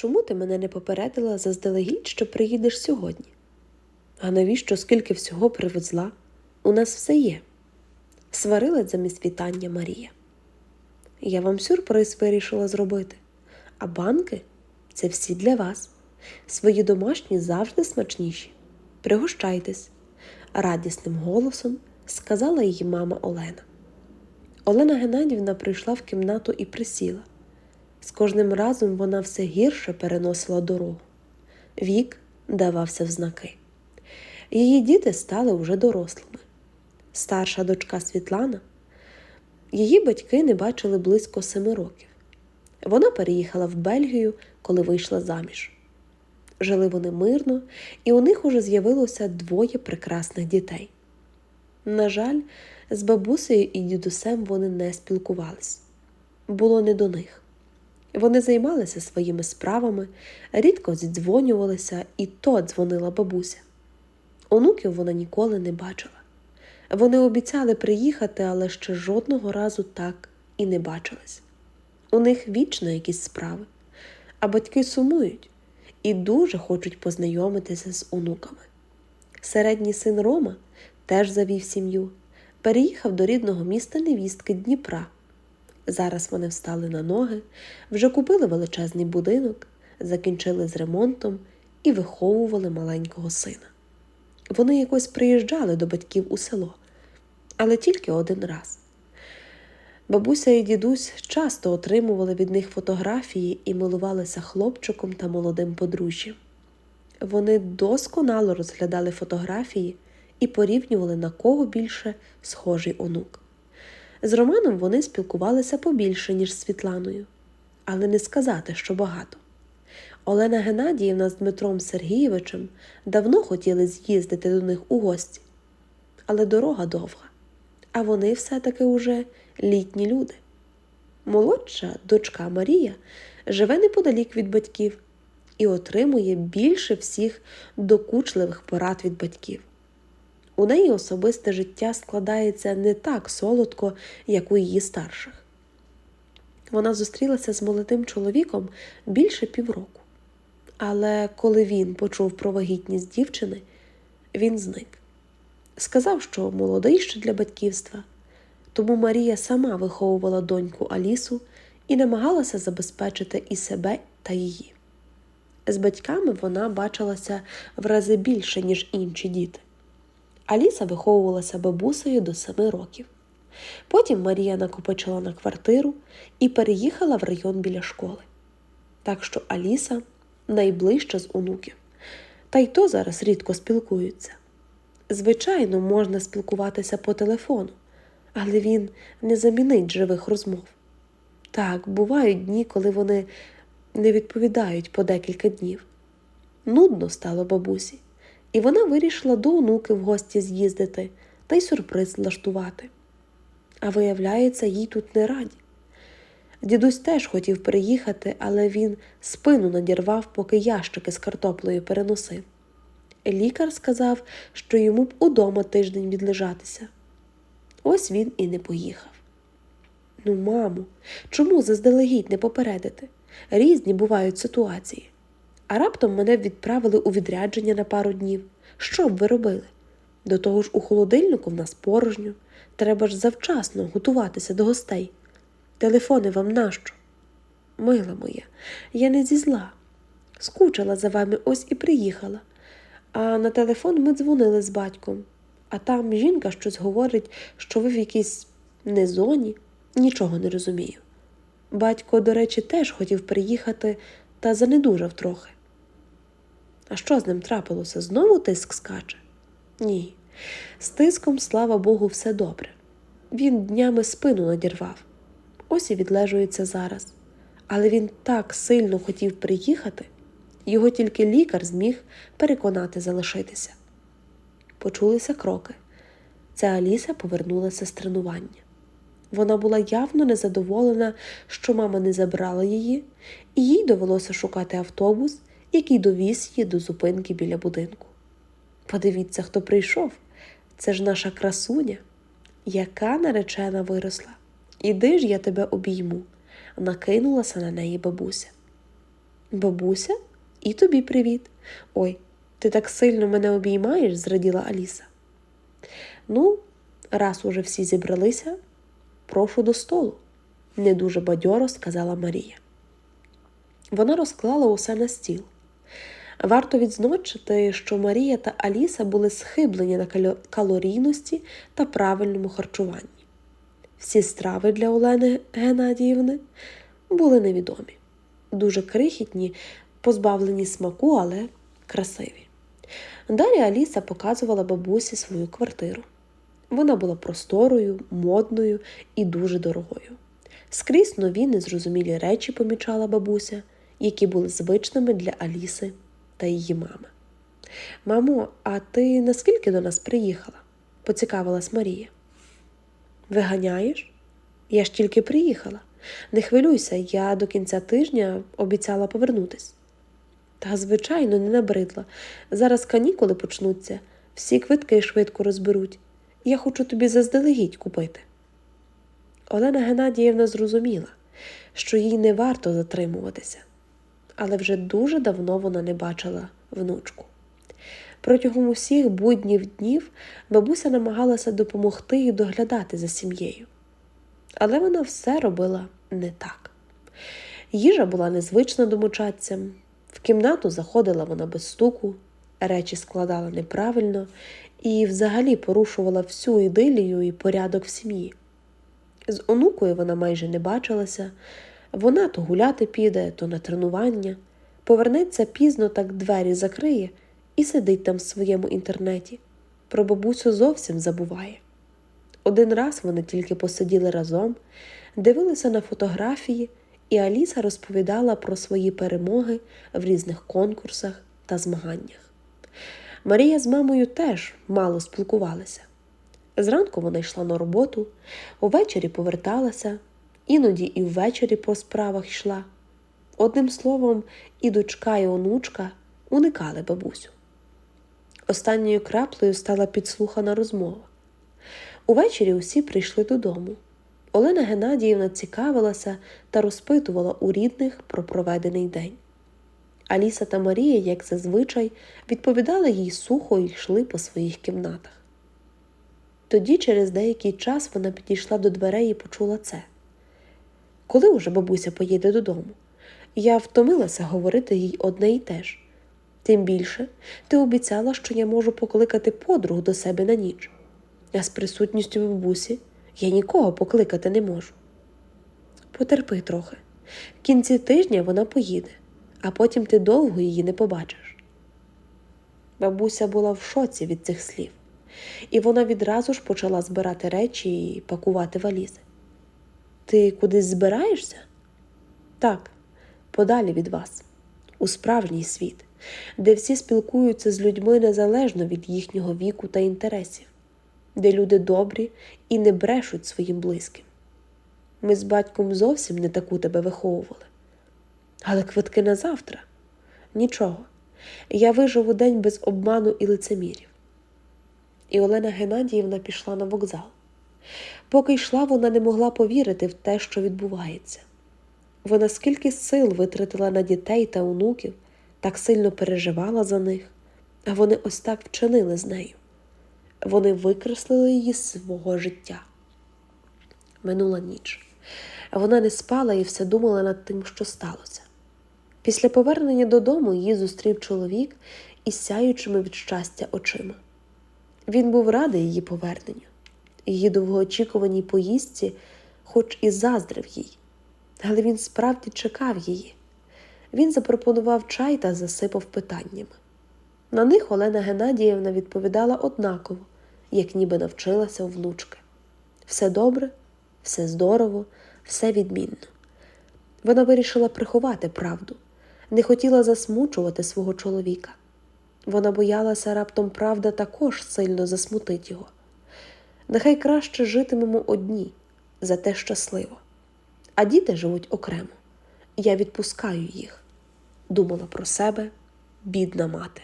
Чому ти мене не попередила заздалегідь, що приїдеш сьогодні? А навіщо скільки всього привезла? У нас все є. Сварилась замість вітання Марія. Я вам сюрприз вирішила зробити, а банки це всі для вас. Свої домашні завжди смачніші. Пригощайтесь, радісним голосом сказала її мама Олена. Олена Геннадівна прийшла в кімнату і присіла. З кожним разом вона все гірше переносила дорогу. Вік давався в знаки. Її діти стали вже дорослими. Старша дочка Світлана. Її батьки не бачили близько семи років. Вона переїхала в Бельгію, коли вийшла заміж. Жили вони мирно, і у них уже з'явилося двоє прекрасних дітей. На жаль, з бабусею і дідусем вони не спілкувались. Було не до них. Вони займалися своїми справами, рідко зідзвонювалися, і то дзвонила бабуся. Онуків вона ніколи не бачила. Вони обіцяли приїхати, але ще жодного разу так і не бачились. У них вічно якісь справи, а батьки сумують і дуже хочуть познайомитися з онуками. Середній син Рома теж завів сім'ю, переїхав до рідного міста невістки Дніпра. Зараз вони встали на ноги, вже купили величезний будинок, закінчили з ремонтом і виховували маленького сина. Вони якось приїжджали до батьків у село, але тільки один раз. Бабуся і дідусь часто отримували від них фотографії і милувалися хлопчиком та молодим подружжям. Вони досконало розглядали фотографії і порівнювали на кого більше схожий онук. З Романом вони спілкувалися побільше, ніж з Світланою, але не сказати, що багато. Олена Геннадіївна з Дмитром Сергійовичем давно хотіли з'їздити до них у гості, але дорога довга, а вони все-таки уже літні люди. Молодша дочка Марія живе неподалік від батьків і отримує більше всіх докучливих порад від батьків. У неї особисте життя складається не так солодко, як у її старших. Вона зустрілася з молодим чоловіком більше півроку. Але коли він почув про вагітність дівчини, він зник. Сказав, що молодий ще для батьківства, тому Марія сама виховувала доньку Алісу і намагалася забезпечити і себе та її. З батьками вона бачилася в рази більше, ніж інші діти. Аліса виховувалася бабусею до семи років. Потім Марія накопичила на квартиру і переїхала в район біля школи. Так що Аліса найближча з онуків, та й то зараз рідко спілкуються. Звичайно, можна спілкуватися по телефону, але він не замінить живих розмов. Так, бувають дні, коли вони не відповідають по декілька днів. Нудно стало бабусі і вона вирішила до онуки в гості з'їздити та й сюрприз влаштувати. А виявляється, їй тут не раді. Дідусь теж хотів приїхати, але він спину надірвав, поки ящики з картоплею переносив. Лікар сказав, що йому б удома тиждень відлежатися. Ось він і не поїхав. Ну, мамо, чому заздалегідь не попередити? Різні бувають ситуації а раптом мене відправили у відрядження на пару днів. Що б ви робили? До того ж, у холодильнику в нас порожньо. Треба ж завчасно готуватися до гостей. Телефони вам нащо? Мила моя, я не зі зла. Скучила за вами ось і приїхала. А на телефон ми дзвонили з батьком, а там жінка щось говорить, що ви в якійсь незоні, нічого не розумію. Батько, до речі, теж хотів приїхати та занедужав трохи. А що з ним трапилося? Знову тиск скаче? Ні. З тиском, слава Богу, все добре. Він днями спину надірвав. Ось і відлежується зараз. Але він так сильно хотів приїхати, його тільки лікар зміг переконати залишитися. Почулися кроки. Це Аліса повернулася з тренування. Вона була явно незадоволена, що мама не забрала її, і їй довелося шукати автобус який довіз її до зупинки біля будинку. Подивіться, хто прийшов. Це ж наша красуня, яка наречена виросла. Іди ж я тебе обійму, накинулася на неї бабуся. Бабуся, і тобі привіт. Ой, ти так сильно мене обіймаєш, зраділа Аліса. Ну, раз уже всі зібралися, прошу до столу, не дуже бадьоро сказала Марія. Вона розклала усе на стіл. Варто відзначити, що Марія та Аліса були схиблені на калорійності та правильному харчуванні. Всі страви для Олени Геннадіївни були невідомі, дуже крихітні, позбавлені смаку, але красиві. Далі Аліса показувала бабусі свою квартиру. Вона була просторою, модною і дуже дорогою. Скрізь нові незрозумілі речі помічала бабуся, які були звичними для Аліси та її мами. Мамо, а ти наскільки до нас приїхала? поцікавилась Марія. Виганяєш? Я ж тільки приїхала. Не хвилюйся, я до кінця тижня обіцяла повернутись. Та, звичайно, не набридла. Зараз канікули почнуться, всі квитки швидко розберуть. Я хочу тобі заздалегідь купити. Олена Геннадіївна зрозуміла, що їй не варто затримуватися, але вже дуже давно вона не бачила внучку. Протягом усіх буднів днів бабуся намагалася допомогти і доглядати за сім'єю. Але вона все робила не так. Їжа була незвична домочадцям, в кімнату заходила вона без стуку, речі складала неправильно і взагалі порушувала всю ідилію і порядок в сім'ї. З онукою вона майже не бачилася, вона то гуляти піде, то на тренування, повернеться пізно, так двері закриє і сидить там в своєму інтернеті. Про бабусю зовсім забуває. Один раз вони тільки посиділи разом, дивилися на фотографії, і Аліса розповідала про свої перемоги в різних конкурсах та змаганнях. Марія з мамою теж мало спілкувалися. Зранку вона йшла на роботу, увечері поверталася, іноді і ввечері по справах йшла. Одним словом, і дочка, і онучка уникали бабусю. Останньою краплею стала підслухана розмова. Увечері усі прийшли додому. Олена Геннадіївна цікавилася та розпитувала у рідних про проведений день. Аліса та Марія, як зазвичай, відповідали їй сухо і йшли по своїх кімнатах. Тоді, через деякий час, вона підійшла до дверей і почула це. Коли уже бабуся поїде додому? Я втомилася говорити їй одне й те ж. Тим більше, ти обіцяла, що я можу покликати подруг до себе на ніч, а з присутністю бабусі я нікого покликати не можу. Потерпи трохи. В кінці тижня вона поїде, а потім ти довго її не побачиш. Бабуся була в шоці від цих слів, і вона відразу ж почала збирати речі і пакувати валізи. Ти кудись збираєшся? Так, подалі від вас, у справжній світ, де всі спілкуються з людьми незалежно від їхнього віку та інтересів, де люди добрі і не брешуть своїм близьким. Ми з батьком зовсім не таку тебе виховували. Але квитки на завтра нічого. Я виживу день без обману і лицемірів. І Олена Геннадіївна пішла на вокзал. Поки йшла, вона не могла повірити в те, що відбувається. Вона скільки сил витратила на дітей та онуків, так сильно переживала за них, а вони ось так вчинили з нею. Вони викреслили її з свого життя. Минула ніч. Вона не спала і все думала над тим, що сталося. Після повернення додому її зустрів чоловік із сяючими від щастя очима. Він був радий її поверненню, її довгоочікуваній поїздці, хоч і заздрив їй, але він справді чекав її. Він запропонував чай та засипав питаннями. На них Олена Геннадіївна відповідала однаково, як ніби навчилася у внучки. Все добре, все здорово, все відмінно. Вона вирішила приховати правду, не хотіла засмучувати свого чоловіка. Вона боялася раптом правда також сильно засмутить його. Нехай краще житимемо одні, зате щасливо. А діти живуть окремо. Я відпускаю їх, думала про себе бідна мати.